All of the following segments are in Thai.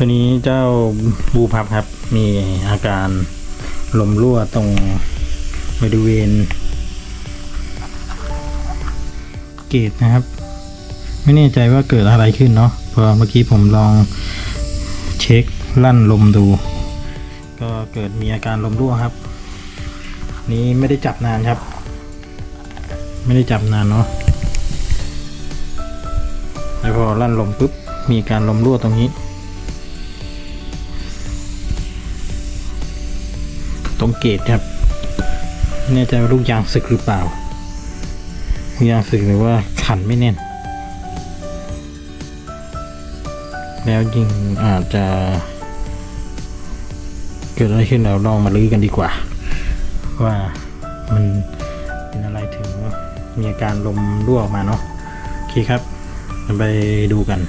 ตัวนี้เจ้าบูพับครับ มีอาการลมรั่วตรงบริเวณ เกตนะครับ ไม่แน่ใจว่าเกิดอะไรขึ้นเนาะพราะเมื่อกี้ผมลองเช็คลั่นลมดู ก็เกิดมีอาการลมรั่วครับ นี้ไม่ได้จับนานครับ ไม่ได้จับนานเนาะแล้วพอลั่นลมปุ๊บมีการลมรั่วตรงนี้ ตรงเกตครับแน่ใจว่าลูกยางสึกหรือเปล่าลูกยางสึกหรือว่าขันไม่แน่น แล้วยิงอาจจะเกิดอะไรขึ้นเราลองมาลื้อกันดีกว่า ว่ามันเป็นอะไรถึงมีอาการลมรั่วออกมาเนาะโอเคครับ ไปดูกัน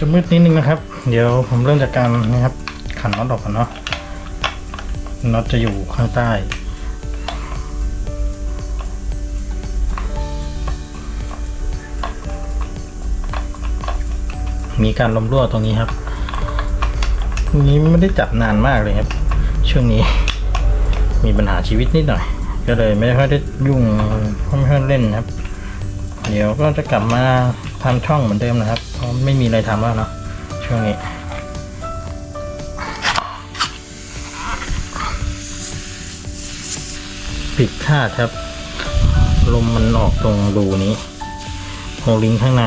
จะมืดนิดนึงนะครับ เดี๋ยวผมเริ่มจากการนะครับ ขันน็อตออกก่อนเนาะน็อตจะอยู่ข้างใต้มีการลมรั่วตรงนี้ครับ นี้ไม่ได้จับนานมากเลยครับ ช่วงนี้ มีปัญหาชีวิตนิดหน่อย ก็เลยไม่ค่อยได้ยุ่งไม่ค่อยเล่นครับ เดี๋ยวก็จะกลับมาทำช่องเหมือนเดิมนะครับ ไม่มีอะไรทำแล้วเนาะช่วงนี้ ผิดคาดครับ ลมมันออกตรงรูนี้โฮลิงข้างใน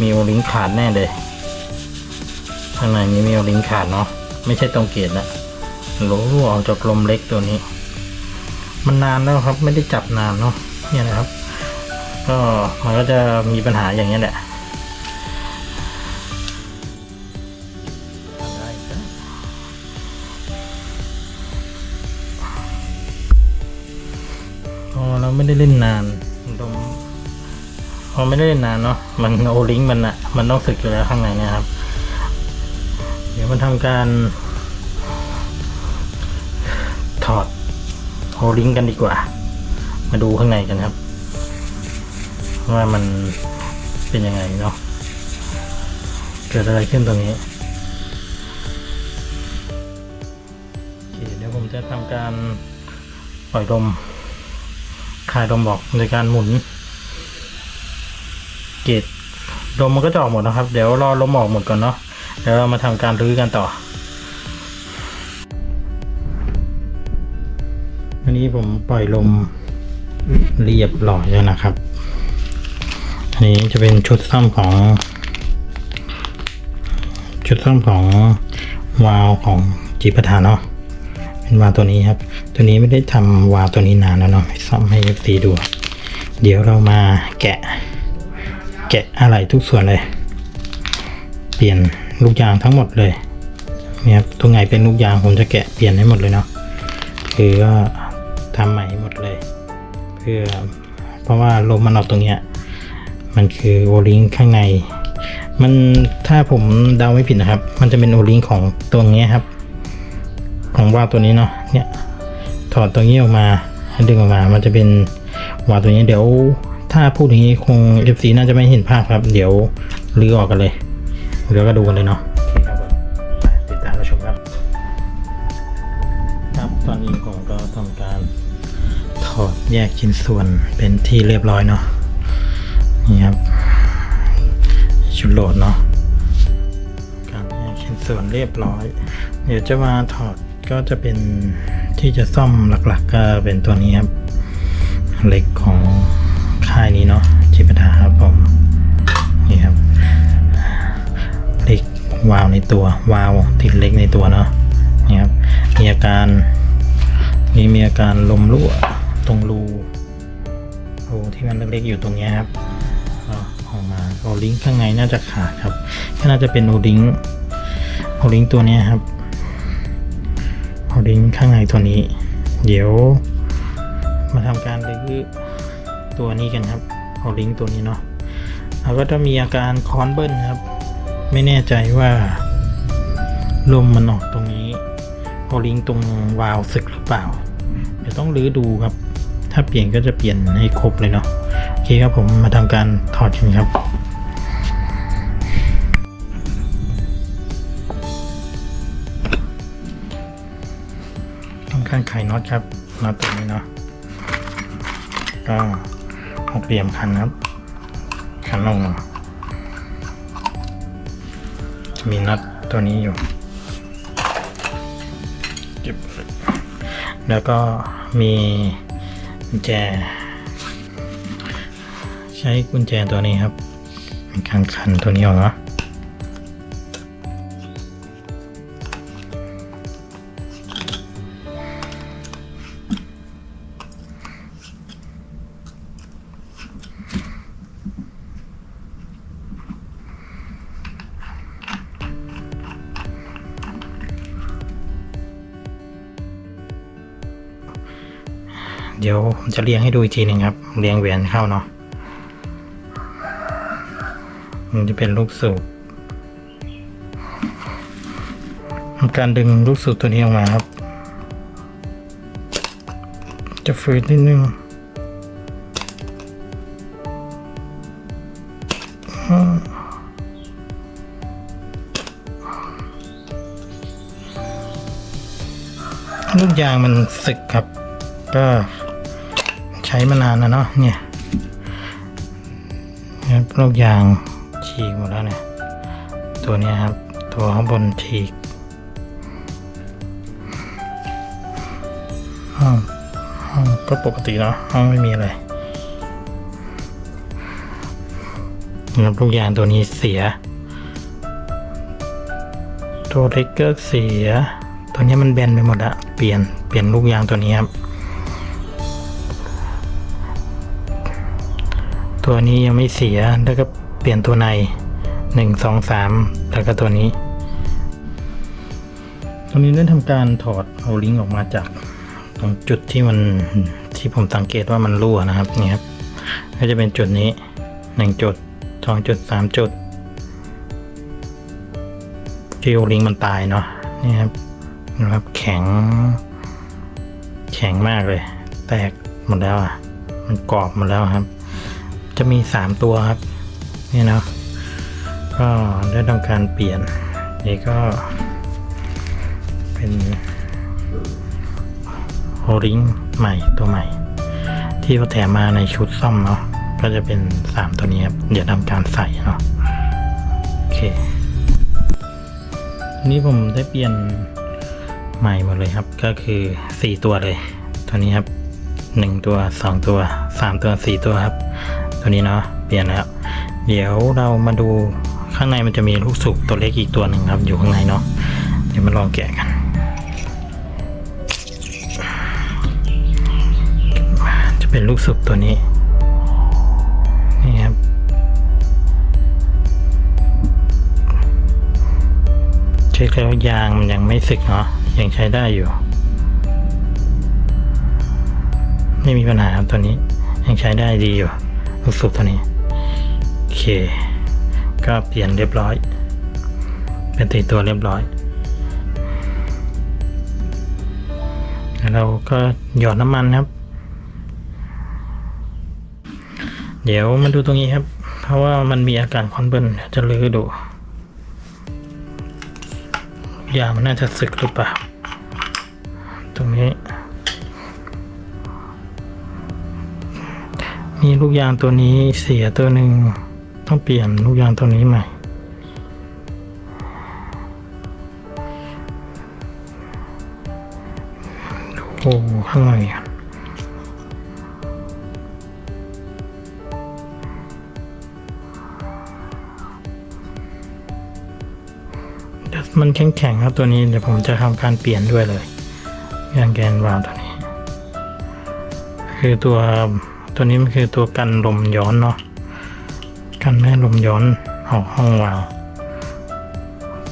มีโอลิงขาดแน่เลย ข้างในนี้มีโอลิงขาดเนาะไม่ใช่ตรงเกตนะรั่วออกจากลมเล็กตัวนี้ มันนานแล้วครับ ไม่ได้จับนานเนาะเนี่ยนะครับ ก็มันก็จะมีปัญหาอย่างนี้ยแหละ ไม่ได้เล่นนานลมพอไม่ได้เล่นนานเนาะมันโอลิงมันอะมันต้องสึกอยู่แล้วข้างในเนะครับ เดี๋ยวมันทำการถอดโอลิงกันดีกว่า มาดูข้างในกันครับ ว่ามันเป็นยังไงเนาะเกิดอะไรขึ้นตรงนี้เคเดี๋ยวผมจะทำการปล่อยลม คลายลมออกโดยการหมุน เกตลมมันก็จะออกหมดนะครับ เดี๋ยวรอลมออกหมดก่อนเนาะเดี๋ยวเรามาทำการรื้อกันต่อ อันนี้ผมปล่อยลมเรียบร้อยแล้วนะครับ อันนี้จะเป็นชุดซ่อมของ ชุดซ่อมของวาล์วของจีปทาเนาะ เป็นวาตัวนี้ครับ ตัวนี้ไม่ได้ทำวาตัวนี้นานแล้วเนาะซ่อมให้เอฟซีดู เดี๋ยวเรามาแกะ แกะอะไรทุกส่วนเลย เปลี่ยนลูกยางทั้งหมดเลยเนี่ยครับตรงไหนเป็นลูกยางผมจะแกะเปลี่ยนให้หมดเลยเนาะคือก็ทำใหม่หมดเลย เพื่อเพราะว่าลมมันออกตรงเนี้ยมันคือโอลิงข้างใน มันถ้าผมเดาไม่ผิดนะครับ มันจะเป็นโอลิงของตัวเนี้ยครับ ของวาล์วตัวนี้เนาะเนี่ยถอดตัวนี้ออกมาให้ดึงออกมา มันจะเป็นวาล์วตัวนี้เดี๋ยวถ้าพูดอย่างนี้คง FC น่าจะไม่เห็นภาพครับ เดี๋ยวรื้อออกกันเลยเดี๋ยวก็ดูกันเลยเนาะโอเคครับผมติดตามชมครับ ครับตอนนี้ผมก็ทำการถอดแยกชิ้นส่วนเป็นที่เรียบร้อยเนาะนี่ครับชุดโหลดเนาะการแยกชิ้นส่วนเรียบร้อย เดี๋ยวจะมาถอด ก็จะเป็นที่จะซ่อมหลักๆ ก็เป็นตัวนี้ครับเหล็กของค่ายนี้เนาะจิปทาครับผมนี่ครับเหล็กวาวในตัววาวติดเหล็กในตัวเนาะนี่ครับมีอาการนี่มีอาการลมรั่วตรงรูรูที่มันเล็กๆอยู่ตรงนี้ครับก็ออกมาโอลิงข้างในน่าจะขาดครับก็น่าจะเป็นโอลิงโอลิงตัวนี้ครับ ลิงก์ข้างในตัวนี้ เดี๋ยว มาทำการรื้อตัวนี้กันครับเอาลิงก์ตัวนี้เนาะแล้วก็จะมีอาการคอนเบิ้ลครับ ไม่แน่ใจว่าลมมันออกตรงนี้เอาลิงก์ตรงวาล์วสึกหรือเปล่า เดี๋ยวต้องรื้อดูครับ ถ้าเปลี่ยนก็จะเปลี่ยนให้ครบเลยเนาะโอเคครับผมมาทำการถอดกันครับ การไขน็อตครับน็อตตัวนี้เนาะก็หกเหลี่ยมคันครับ คันลงมีน็อตตัวนี้อยู่เก็บแล้วก็มีกุญแจ ใช้กุญแจตัวนี้ครับในการขันตัวนี้ออกเนาะ เดี๋ยวผมจะเรียงให้ดูอีกทีหนึ่งครับ เรียงแหวนเข้าเนาะมันจะเป็นลูกสูบทำการดึงลูกสูบตัวนี้ออกมาครับ จะฝืดนิดนึงลูกยางมันสึกครับ ก็ ช้มานานนะเนาะเนี่ยลูกยางฉีกหมดแล้วเนี่ย ตัวนี้ครับ ตัวข้างบนฉีกห้องห้องก็ปกติเนาะห้องไม่มีอะไรนะครับลูกยางตัวนี้เสีย ตัวเล็กก็เสีย ตัวนี้มันแบนไปหมดอะเปลี่ยนเปลี่ยนลูกยางตัวนี้ครับ ตัวนี้ยังไม่เสียแล้วก็เปลี่ยนตัวในหนึ่งสองสามแล้วก็ตัวนี้ตัวนี้ได้ทำการถอดเอาลิงก์ออกมาจากตรงจุดที่มันที่ผมสังเกตว่ามันรั่วนะครับนี่ครับก็จะเป็นจุดนี้หนึ่งจุดสองจุดสามจุดที่โอลิงมันตายเนาะนี่ครับนะครับแข็ง แข็งมากเลย แตกหมดแล้วอะ มันกรอบหมดแล้วครับ จะมีสามตัวครับ นี่เนาะก็ได้ทำการเปลี่ยน นี่ก็เป็นโฮริงใหม่ตัวใหม่ ที่เขาแถมมาในชุดซ่อมเนาะก็จะเป็นสามตัวนี้ครับ เดี๋ยวทำการใส่เนาะโอเคทีนี้ผมได้เปลี่ยนใหม่หมดเลยครับ ก็คือสี่ตัวเลย ตัวนี้ครับหนึ่งตัวสองตัวสามตัวสี่ตัวครับ ตัวนี้เนาะเปลี่ยนแล้ว เดี๋ยวเรามาดูข้างในมันจะมีลูกสูบตัวเล็กอีกตัวหนึ่งครับ อยู่ข้างในเนาะเดี๋ยวมาลองแกะกัน จะเป็นลูกสูบตัวนี้นี่ครับเช็คแล้วยางมันยังไม่สึกเนาะยังใช้ได้อยู่ ไม่มีปัญหาครับตัวนี้ยังใช้ได้ดีอยู่ ลูกสูบตัวนี้ โอเค ก็เปลี่ยนเรียบร้อย เป็นตีตัวเรียบร้อยแล้วเราก็หยอดน้ำมันครับ เดี๋ยวมาดูตรงนี้ครับ เพราะว่ามันมีอาการควันเบิ้ลเดี๋ยวจะลือดูยามันน่าจะสึกหรือเปล่า ตรงนี้ มีลูกยางตัวนี้เสียตัวหนึ่งต้องเปลี่ยนลูกยางตัวนี้ใหม่โอ้ข้างในอะเดี๋ยวมันแข็งๆครับตัวนี้เดี๋ยวผมจะทำการเปลี่ยนด้วยเลยยางแกนวาล์วตัวนี้ คือตัว ตัวนี้มันคือตัวกันลมย้อนเนาะกันไม่ลมย้อนออกห้องวาล์ว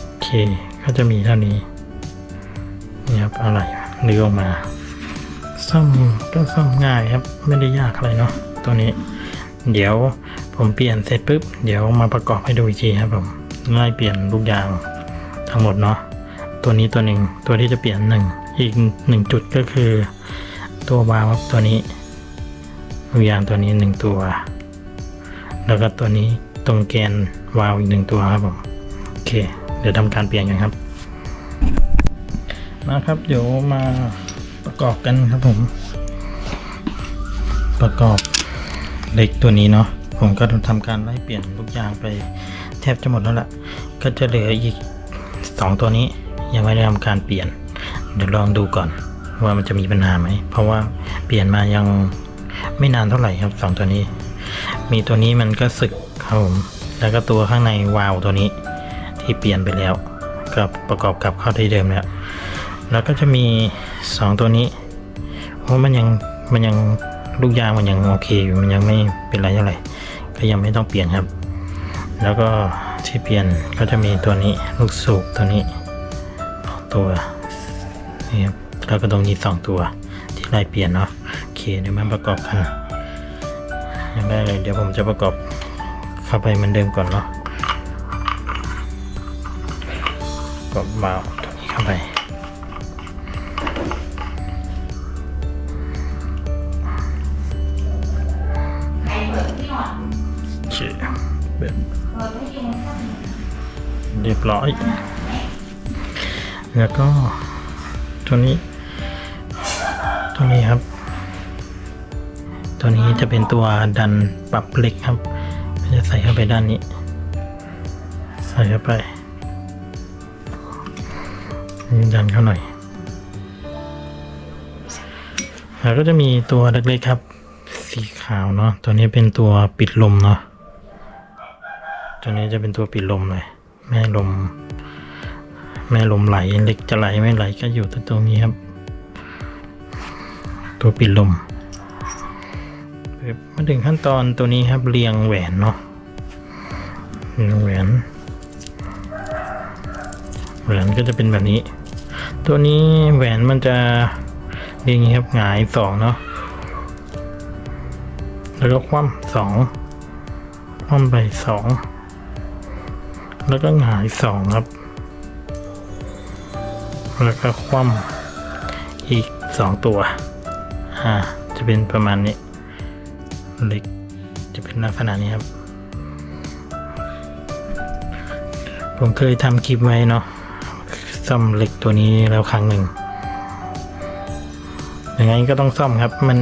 โอเคก็จะมีเท่านี้นี่ครับอะไรเลือออกมาซ่อมก็ซ่อมง่ายครับไม่ได้ยากอะไรเนาะตัวนี้ เดี๋ยวผมเปลี่ยนเสร็จปุ๊บเดี๋ยวมาประกอบให้ดูอีกทีครับผมไล่เปลี่ยนลูกยางทั้งหมดเนาะตัวนี้ตัวหนึ่งตัวที่จะเปลี่ยนหนึ่งอีกหนึ่งจุดก็คือ ตัววาล์วตัวนี้ ลูกยางตัวนี้หนึ่งตัว แล้วก็ตัวนี้ตรงแกนวาล์วอีกหนึ่งตัวครับผมโอเค เดี๋ยวทำการเปลี่ยนกันครับ มาครับเดี๋ยวมาประกอบกันครับผม ประกอบเหล็กตัวนี้เนาะผมก็ทำการไล่เปลี่ยนลูกยางไปแทบจะหมดแล้วล่ะ ก็จะเหลืออีกสองตัวนี้ยังไม่ได้ทำการเปลี่ยน เดี๋ยวลองดูก่อนว่ามันจะมีปัญหาไหม เพราะว่าเปลี่ยนมายัง ไม่นานเท่าไหร่ครับสองตัวนี้ มีตัวนี้มันก็สึกครับผมแล้วก็ตัวข้างในวาล์วตัวนี้ ที่เปลี่ยนไปแล้วก็ประกอบกับเข้าที่เดิมแล้วแล้วก็จะมีสองตัวนี้เพราะมันยังมันยังลูกยางมันยังโอเคอยู่มันยังไม่เป็นไรเท่าไหร่ก็ยังไม่ต้องเปลี่ยนครับ แล้วก็ที่เปลี่ยนก็จะมีตัวนี้ลูกสูบตัวนี้ตัวนี่ครับแล้วก็ตรงนี้สองตัวที่ไล่เปลี่ยนเนาะ เคเดี๋ยวมาประกอบกันอย่างแรกเลยเดี๋ยวผมจะประกอบเข้าไปเหมือนเดิมก่อนเนาะประกอบเบาล์ตัวนี้เข้าไปโอเคแบบเรียบร้อย แล้วก็ตัวนี้ ตัวนี้ครับ ตัวนี้จะเป็นตัวดันปรับเล็กครับจะใส่เข้าไปด้านนี้ ใส่เข้าไปดันเข้าหน่อย แล้วก็จะมีตัวเล็กๆครับ สีขาวเนาะ ตัวนี้เป็นตัวปิดลมเนาะ ตัวนี้จะเป็นตัวปิดลมเลยแม่ลม แม่ลมไหลเล็กจะไหลไม่ไหลก็อยู่ตรงนี้ครับ ตัวปิดลม มาถึงขั้นตอนตัวนี้ครับเรียงแหวนเนาะเรียงแหวนแหวนก็จะเป็นแบบนี้ ตัวนี้แหวนมันจะเรียงอย่างนี้ครับหงายสองเนาะแล้วก็คว่ำสองคว่ำไปสองแล้วก็หงายสองครับ แล้วก็คว่ำอีกสองตัวอ่าจะเป็นประมาณนี้ เล็ก จะเป็นลักษณะนี้ครับ ผมเคยทำคลิปไว้เนาะซ่อมเหล็กตัวนี้แล้วครั้งหนึ่งอย่างนั้นก็ต้องซ่อมครับ มัน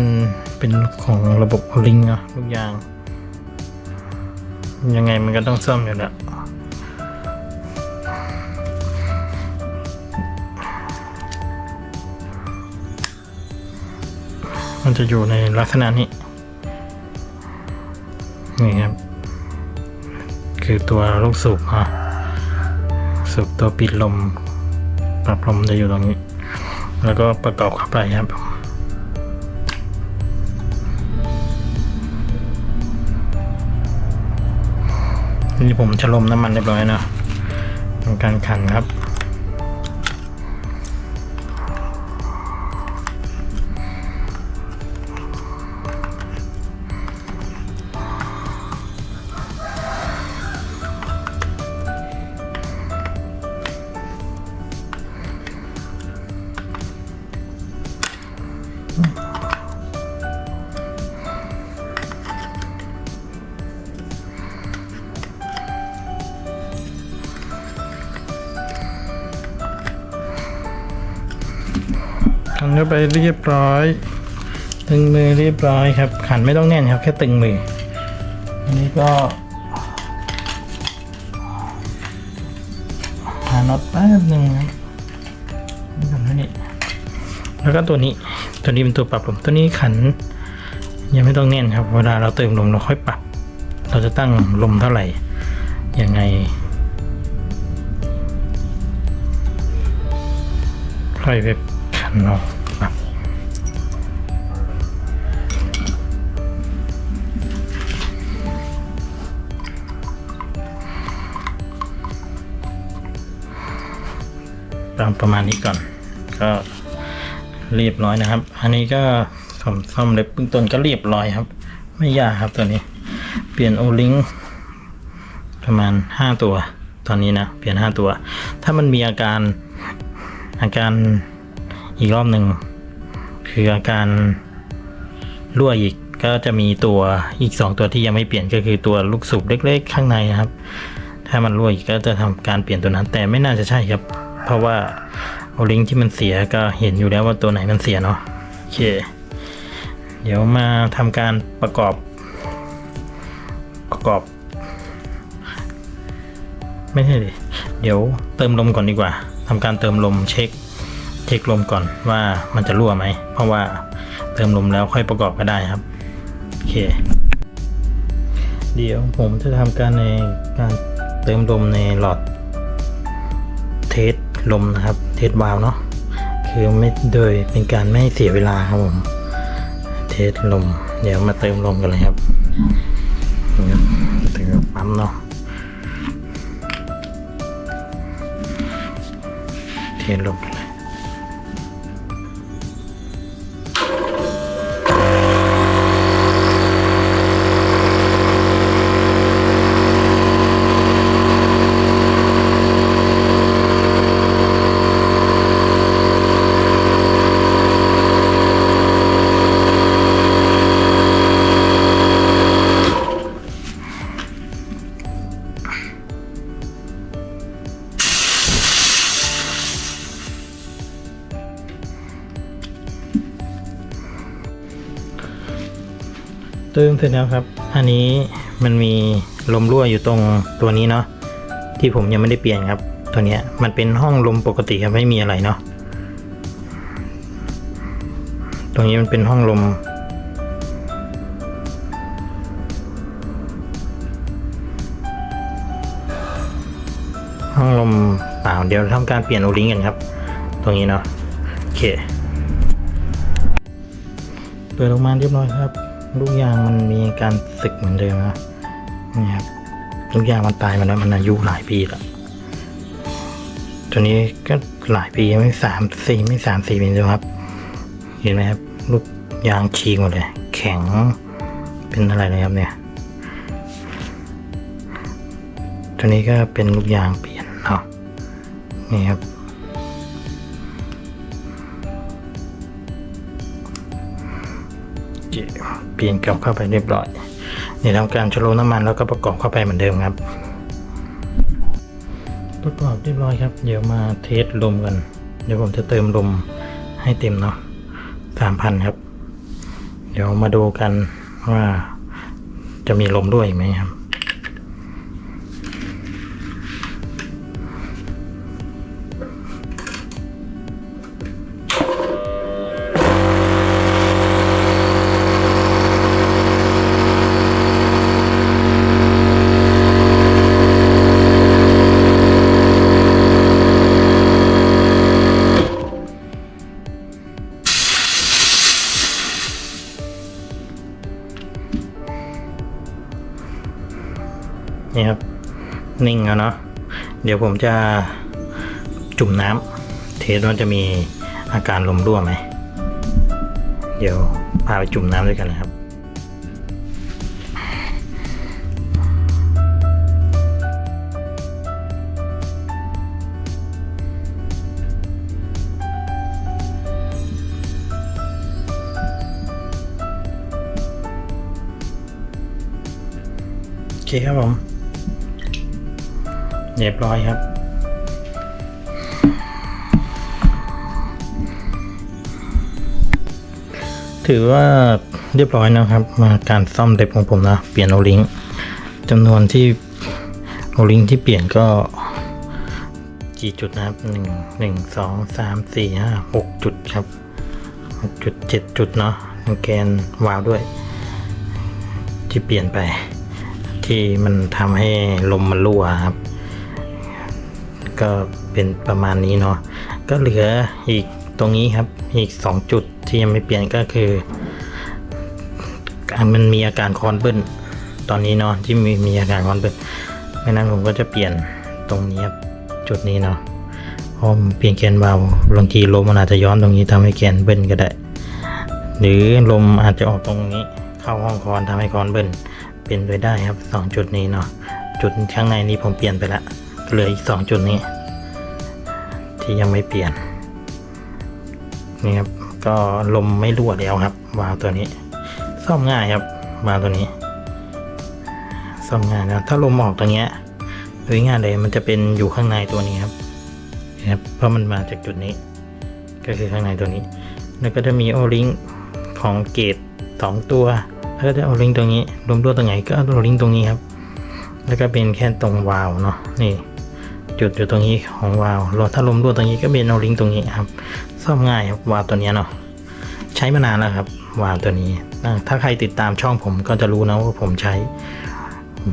เป็นของระบบลิงเนาะทุกอย่าง ยังไงมันก็ต้องซ่อมอยู่แล้วมันจะอยู่ในลักษณะนี้ นี่ครับ คือตัวลูกสูบอะสูบตัวปิดลม ปรับลมจะอยู่ตรงนี้ แล้วก็ประกอบเข้าไปครับนี่ผมจะลมน้ำมันเรียบร้อยนะทำการขันครับ เข้าไปเรียบร้อย ตึงมือเรียบร้อยครับ ขันไม่ต้องแน่นครับ แค่ตึงมือ อันนี้ก็หาน็อตแป๊บหนึ่งครับนี่นี่แล้วก็ตัวนี้ตัวนี้เป็นตัวปรับลมตัวนี้ขัน ยังไม่ต้องแน่นครับ เวลาเราเติมลมเราค่อยปรับ เราจะตั้งลมเท่าไหร่ยังไงค่อยไปขันเอา ตามประมาณนี้ก่อน ก็เรียบร้อยนะครับ อันนี้ก็ซ่อมซ่อมเล็บเบื้องต้นก็เรียบร้อยครับ ไม่ยากครับตัวนี้ เปลี่ยนโอลิงประมาณห้าตัว ตอนนี้นะ เปลี่ยนห้าตัว ถ้ามันมีอาการอาการอีกรอบหนึ่งคืออาการรั่วอีกก็จะมีตัวอีก 2 ตัวที่ยังไม่เปลี่ยนก็คือตัวลูกสูบเล็ก ๆ ข้างในนะครับ ถ้ามันรั่วอีกก็จะทำการเปลี่ยนตัวนั้นแต่ไม่น่าจะใช่ครับ เพราะว่าโอาลิงก์ที่มันเสียก็เห็นอยู่แล้วว่าตัวไหนมันเสียเนาะโอเค เดี๋ยวมาทำการประกอบ ประกอบ ไม่ใช่ดิเดี๋ยวเติมลมก่อนดีกว่าทำการเติมลมเช็ค เช็คลมก่อนว่ามันจะรั่วไหม เพราะว่าเติมลมแล้วค่อยประกอบก็ได้ครับโอเค เดี๋ยวผมจะทำการในการเติมลมในหลอด ลมนะครับ เทสวาล์วเนาะคือไม่โดยเป็นการไม่เสียเวลาครับผมเทสลม เดี๋ยวมาเติมลมกันเลยครับนี่ครับเติมปั๊มเนาะเทสลม เลยเติมเสร็จแล้วครับ อันนี้มันมีลมรั่วอยู่ตรงตัวนี้เนาะที่ผมยังไม่ได้เปลี่ยนครับ ตัวนี้มันเป็นห้องลมปกติครับไม่มีอะไรเนาะตรงนี้มันเป็นห้องลม ห้องลมเปล่าเดี๋ยวทำการเปลี่ยนโอลิงก์กันครับ ตรงนี้เนาะโอเคเปิดออกมาเรียบร้อยครับ ลูกยางมันมีการสึกเหมือนเดิมนะนี่ครับลูกยางมันตายมาแล้วมันอายุหลายปีแล้วตัวนี้ก็หลายปีไม่สามสี่ไม่สามสี่ปีแล้วครับ เห็นไหมครับ ลูกยางฉีกหมดเลย แข็งเป็นอะไรเลยครับเนี่ย ตัวนี้ก็เป็นลูกยางเปลี่ยนเนาะนี่ครับ ปลี่ยนกลับเข้าไปเรียบร้อยเนี่ยทำการชะโลน้ำมันแล้วก็ประกอบเข้าไปเหมือนเดิมครับ ประกอบเรียบร้อยครับ เดี๋ยวมาเทสลมกัน เดี๋ยวผมจะเติมลมให้เต็มเนาะสามพันครับ เดี๋ยวมาดูกันว่าจะมีลมด้วยไหมครับ แล้วเนาะเดี๋ยวผมจะจุ่มน้ำเทสว่าจะมีอาการลมรั่วไหม เดี๋ยวพาไปจุ่มน้ำด้วยกันเลยครับโอเคครับผม เรียบร้อยครับ ถือว่าเรียบร้อยนะครับ มาการซ่อมเด็บของผมนะ เปลี่ยนโอลิงจำนวนที่โอลิงที่เปลี่ยนก็กี่จุดนะครับหนึ่งหนึ่งสองสามสี่ห้าหกจุดครับหกจุดเจ็ดจุดเนาะแกนวาล์วด้วย ที่เปลี่ยนไป ที่มันทำให้ลมมันรั่วครับ ก็เป็นประมาณนี้เนาะก็เหลืออีกตรงนี้ครับอีก 2 จุดที่ยังไม่เปลี่ยนก็คือมันมีอาการคอนเบิ้ลตอนนี้เนาะที่มีมีอาการคอนเบิ้ลไม่นั้นผมก็จะเปลี่ยนตรงนี้ครับจุดนี้เนาะเพราะเปลี่ยนแกนวาล์วบางทีลมมันอาจจะย้อนตรงนี้ทำให้แกนเบิ้ลก็ได้ หรือลมอาจจะออกตรงนี้เข้าห้องคอนทำให้คอนเบิ้ลเป็นไปได้ครับสองจุดนี้เนาะจุดข้างในนี้ผมเปลี่ยนไปละ เหลืออีกสองจุดนี้ ที่ยังไม่เปลี่ยนนี่ครับก็ลมไม่รั่วแล้วครับวาล์วตัวนี้ ซ่อมง่ายครับวาล์วตัวนี้ ซ่อมง่ายนะถ้าลมออกตรงเนี้ยโดยง่ายเลยมันจะเป็นอยู่ข้างในตัวนี้ครับนะครับเพราะมันมาจากจุดนี้ ก็คือข้างในตัวนี้ แล้วก็จะมีโอลิงของเกตสองตัว แล้วก็จะโอลิงตรงนี้รวมตัวตรงไหนก็เอาโอลิงตรงนี้ครับ แล้วก็เป็นแค่ตรงวาล์วเนาะนี่ จุดอยู่ตรงนี้ของวาล์วเราถ้าลมรั่วตรงนี้ก็เป็นโอลิงตรงนี้ครับ ซ่อมง่ายครับวาล์วตัวนี้เนาะใช้มานานแล้วครับวาล์วตัวนี้ ถ้าใครติดตามช่องผมก็จะรู้นะว่าผมใช้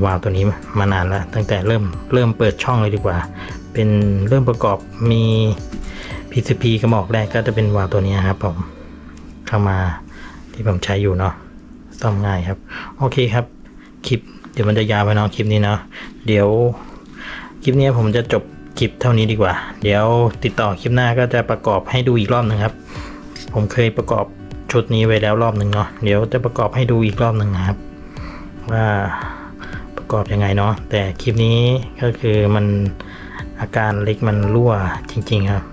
วาล์วตัวนี้มานานแล้ว ตั้งแต่เริ่มเริ่มเปิดช่องเลยดีกว่า เป็นเริ่มประกอบมี PCP กระบอกแรกก็จะเป็นวาล์วตัวนี้ครับผมเข้ามาที่ผมใช้อยู่เนาะซ่อมง่ายครับ โอเคครับคลิปเดี๋ยวมันจะยาวไปเนาะคลิปนี้เนาะเดี๋ยว คลิปนี้ผมจะจบคลิปเท่านี้ดีกว่า เดี๋ยวติดต่อคลิปหน้าก็จะประกอบให้ดูอีกรอบหนึ่งครับ ผมเคยประกอบชุดนี้ไว้แล้วรอบหนึ่งเนาะ เดี๋ยวจะประกอบให้ดูอีกรอบหนึ่งครับ ว่าประกอบยังไงเนาะ แต่คลิปนี้ก็คือมันอาการเล็กมันรั่วจริง ๆ ครับ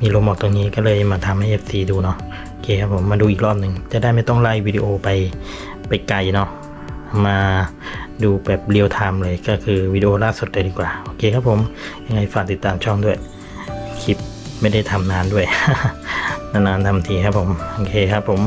มีลมออกตรงนี้ก็เลยมาทำให้ FC ดูเนาะ โอเคครับผมมาดูอีกรอบหนึ่งจะได้ไม่ต้องไล่วิดีโอไปไปไกลเนาะ มาดูแบบเรียลไทม์เลยก็คือวิดีโอล่าสุดเลยดีกว่า โอเคครับผม ยังไงฝากติดตามช่องด้วย คลิปไม่ได้ทำนานด้วย นานๆทำทีครับผม โอเคครับผม